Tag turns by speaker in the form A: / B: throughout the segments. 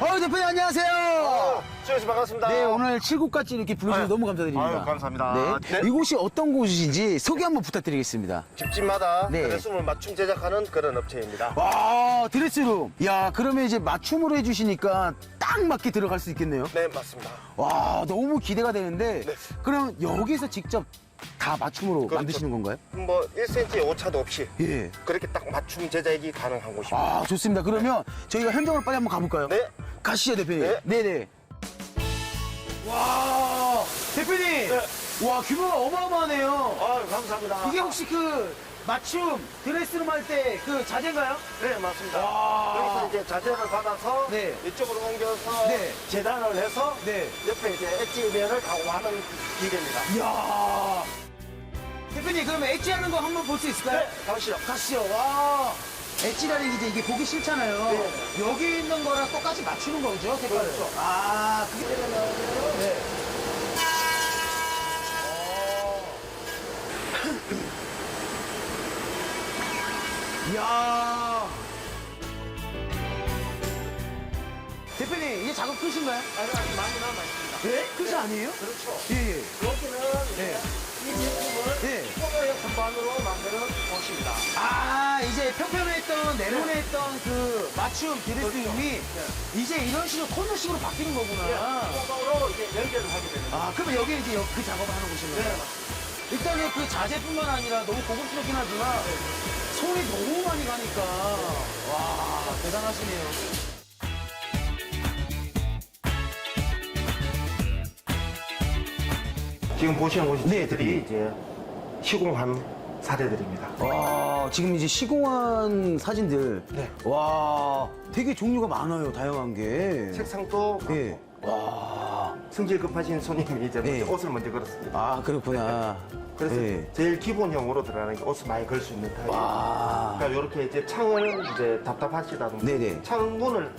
A: 어, 대표님 안녕하세요.
B: 수고해서 반갑습니다.
A: 네, 오늘 칠곡같이 이렇게 불러주셔서
B: 아유,
A: 너무 감사드립니다.
B: 아유, 감사합니다.
A: 네.
B: 네.
A: 이곳이 어떤 곳이신지 소개 한번 부탁드리겠습니다.
B: 집집마다
A: 네.
B: 드레스룸을 맞춤 제작하는 그런 업체입니다.
A: 와, 드레스룸. 야, 그러면 이제 맞춤으로 해주시니까 딱 맞게 들어갈 수 있겠네요.
B: 네, 맞습니다.
A: 와, 너무 기대가 되는데,
B: 네.
A: 그럼 여기서 직접 다 맞춤으로
B: 그렇죠.
A: 만드시는 건가요?
B: 뭐 1cm 오차도 없이
A: 예.
B: 그렇게 딱 맞춤 제작이 가능한 곳입니다.
A: 아, 좋습니다. 그러면 저희가 현장으로 빨리 한번 가볼까요?
B: 네.
A: 가시죠, 대표님.
B: 네.
A: 네네. 와, 대표님. 와, 규모가 어마어마하네요.
B: 아유, 감사합니다.
A: 이게 혹시 그 맞춤 드레스룸 할 때 그 자재인가요?
B: 네, 맞습니다.
A: 와.
B: 여기서 이제 자재를 받아서
A: 네.
B: 이쪽으로 옮겨서
A: 네.
B: 재단을 해서
A: 네.
B: 옆에 이제 엣지 면을 가공하는 기계입니다.
A: 이야. 대표님, 그러면 엣지 하는 거 한번 볼 수 있을까요?
B: 네, 가시죠.
A: 가시죠. 와. 엣지라는 게 이제 이게 보기 싫잖아요.
B: 네.
A: 여기 있는 거랑 똑같이 맞추는 거죠, 색깔을.
B: 그렇죠.
A: 아, 그게 되면. 네. 이야. 대표님, 이제 작업 끝인가요?
B: 아니, 아니, 많이 남아 있습니다.
A: 네? 끝이 아니에요?
B: 그렇죠.
A: 예, 예.
B: 여기는
A: 네.
B: 이 제품을
A: 네.
B: 포도의 선반으로 만드는 곳입니다.
A: 아, 이제 평평했던, 네모냈던 그 맞춤 드레스룸이 이제 이런 식으로 코너식으로 바뀌는 거구나.
B: 포도로 이제 연결을 하게 됩니다.
A: 아, 그러면 여기 이제 여- 그 작업을 하는 곳인가요?
B: 네,
A: 일단은 그 자재뿐만 아니라 너무 고급스럽긴 하지만 손이 너무 많이 가니까 와 대단하시네요.
B: 지금 보시는 곳이
A: 네,
B: 저희들이 이제 시공한 사례들입니다.
A: 와 지금 이제 시공한 사진들
B: 네.
A: 와 되게 종류가 많아요 다양한 게.
B: 색상도 많고
A: 예. 와.
B: 성질 급하신 손님이 이제
A: 네.
B: 먼저 옷을 먼저 걸었습니다.
A: 아 그렇구나.
B: 그래서
A: 예.
B: 제일 기본형으로 들어가는 게 옷을 많이 걸 수 있는 타입.
A: 와.
B: 그러니까 이렇게 이제 창을 이제 답답하시다든지
A: 네네.
B: 창문을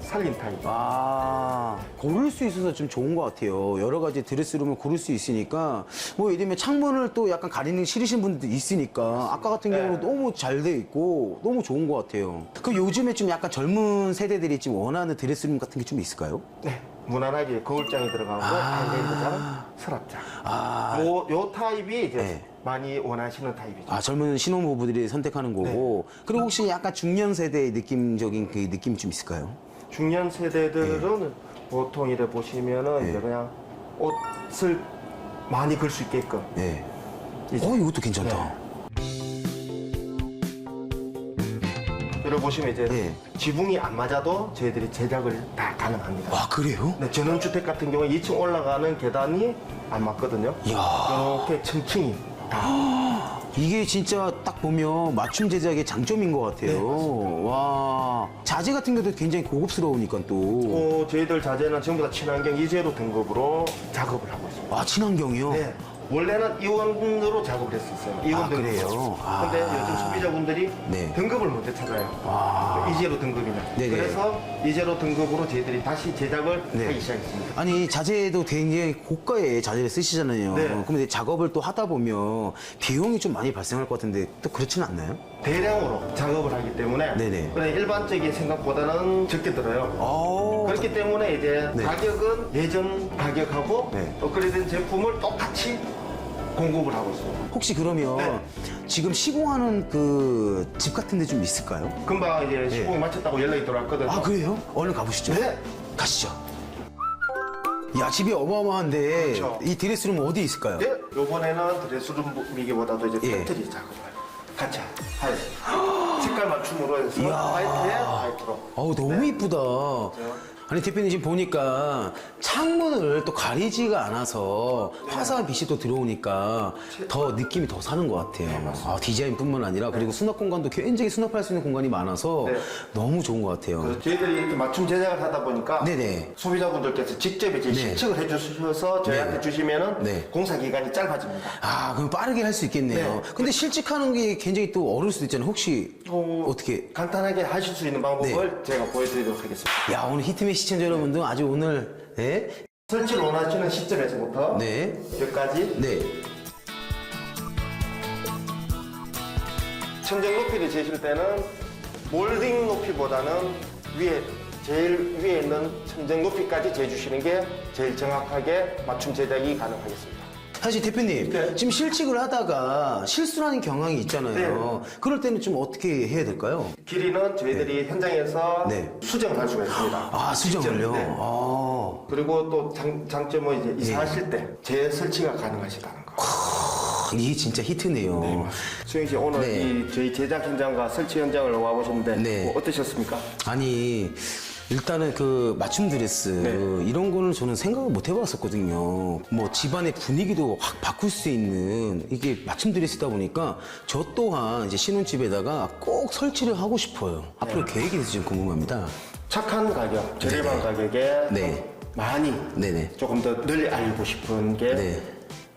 B: 살린 타입.
A: 아, 고를 수 있어서 좀 좋은 것 같아요. 여러 가지 드레스룸을 고를 수 있으니까, 뭐, 예를 들면 창문을 또 약간 가리는 싫으신 분들도 있으니까, 아까 같은
B: 네.
A: 경우는 너무 잘 돼 있고, 너무 좋은 것 같아요. 그럼 요즘에 좀 약간 젊은 세대들이 좀 원하는 드레스룸 같은 게 좀 있을까요?
B: 네. 무난하게 거울장이 들어가고 하이라이트장, 서랍장.
A: 아,
B: 요, 요 타입이 이제
A: 네.
B: 많이 원하시는 타입이죠.
A: 아, 젊은 신혼부부들이 선택하는 거고, 그리고 혹시 약간 중년 세대의 느낌적인 그 느낌이 좀 있을까요?
B: 중년 세대들은 보통 이래 보시면은
A: 네.
B: 이제 그냥 옷을 많이 걸 수 있게끔
A: 네.
B: 이제-
A: 어, 이것도 괜찮다.
B: 이래 보시면 이제
A: 네.
B: 지붕이 안 맞아도 저희들이 제작을 다 가능합니다.
A: 아, 그래요?
B: 네, 전원주택 같은 경우에 2층 올라가는 계단이 안 맞거든요.
A: 이야.
B: 이렇게 층층이 다.
A: 이게 진짜 딱 보면 맞춤 제작의 장점인 것 같아요.
B: 네,
A: 와. 자재 같은 경우도 굉장히 고급스러우니까 또.
B: 어, 저희들 자재는 전부 다 친환경 이재로 등급으로 작업을 하고 있습니다.
A: 아, 친환경이요?
B: 네. 원래는 이원으로 작업을 했었어요. 이원
A: 아,
B: 등급.
A: 그래요? 아.
B: 근데 요즘 소비자분들이
A: 네.
B: 등급을 먼저 찾아요.
A: 아.
B: 이제로 등급이나.
A: 네네.
B: 그래서 이제로 등급으로 저희들이 다시 제작을
A: 네.
B: 하기 시작했습니다.
A: 아니, 자재도 굉장히 고가의 자재를 쓰시잖아요.
B: 네.
A: 그럼 이제 작업을 또 하다 보면 비용이 좀 많이 발생할 것 같은데 또 그렇지는 않나요?
B: 대량으로 작업을 하기 때문에
A: 네네.
B: 그냥 일반적인 생각보다는 적게 들어요.
A: 어.
B: 그렇기 때문에 이제
A: 네.
B: 가격은 예전 가격하고
A: 네.
B: 업그레이드된 제품을 똑같이 공급을 하고 있습니다.
A: 혹시 그러면
B: 네.
A: 지금 시공하는 그 집 같은 데 좀 있을까요?
B: 금방 이제 시공 마쳤다고 연락이 들어왔거든요.
A: 아, 그래요? 얼른 가보시죠.
B: 네.
A: 가시죠. 야, 집이 어마어마한데
B: 그렇죠.
A: 이 드레스룸 어디 있을까요?
B: 네, 요번에는 드레스룸이기보다도 이제
A: 예.
B: 패트리 작업을 같이 하였어요. 색깔 맞춤으로 해서. 화이트에 화이트로.
A: 어우 너무 이쁘다. 아니 대표님 지금 보니까 창문을 또 가리지가 않아서 화사한 빛이 또 들어오니까 더 느낌이 더 사는 것 같아요. 아, 디자인뿐만 아니라 그리고 수납 공간도 굉장히 수납할 수 있는 공간이 많아서
B: 네.
A: 너무 좋은 것 같아요.
B: 그래서 저희들이 이렇게 맞춤 제작을 하다 보니까
A: 네네.
B: 소비자분들께서 직접 이제
A: 네.
B: 실측을 해주셔서 저희한테
A: 네.
B: 주시면은
A: 네.
B: 공사 기간이 짧아집니다.
A: 아 그럼 빠르게 할 수 있겠네요.
B: 네.
A: 근데 실직하는 게 굉장히 또 어려울 수도 있잖아요. 혹시
B: 어,
A: 어떻게?
B: 간단하게 하실 수 있는 방법을
A: 네.
B: 제가 보여드리도록 하겠습니다.
A: 야 오늘 히트맨 시청자 여러분들 아주 오늘 예?
B: 설치를 원하시는 시점에서부터
A: 네.
B: 여기까지
A: 네.
B: 천정 높이를 재실 때는 몰딩 높이보다는 위에 제일 위에 있는 천정 높이까지 재주시는 게 제일 정확하게 맞춤 제작이 가능하겠습니다.
A: 사실 대표님
B: 네.
A: 지금 실직을 하다가 실수하는 경향이 있잖아요. 그럴 때는 좀 어떻게 해야 될까요?
B: 길이는 저희들이 현장에서
A: 네.
B: 수정을 할 수가 있습니다.
A: 아 수정을요.
B: 직접, 네.
A: 아,
B: 그리고 또 장, 장점은 이제 이사하실 때 재설치가 가능하시다는 거.
A: 이게 진짜 히트네요.
B: 수영 씨 오늘
A: 네.
B: 이 저희 제작 현장과 설치 현장을 와보셨는데
A: 네.
B: 뭐 어떠셨습니까?
A: 아니 일단은 그 맞춤 드레스
B: 네.
A: 이런 거는 저는 생각을 못 해봤었거든요. 뭐 집안의 분위기도 확 바꿀 수 있는 이게 맞춤 드레스다 보니까 저 또한 이제 신혼집에다가 꼭 설치를 하고 싶어요. 앞으로 계획에 대해서 좀 궁금합니다.
B: 착한 가격, 저렴한
A: 네네.
B: 가격에
A: 네.
B: 좀 많이
A: 네네.
B: 조금 더 널리 알리고 싶은 게
A: 네.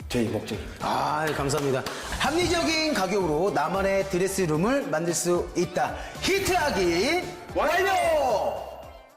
B: 저희 목적입니다.
A: 아, 감사합니다. 합리적인 가격으로 나만의 드레스룸을 만들 수 있다. 히트하기 완료!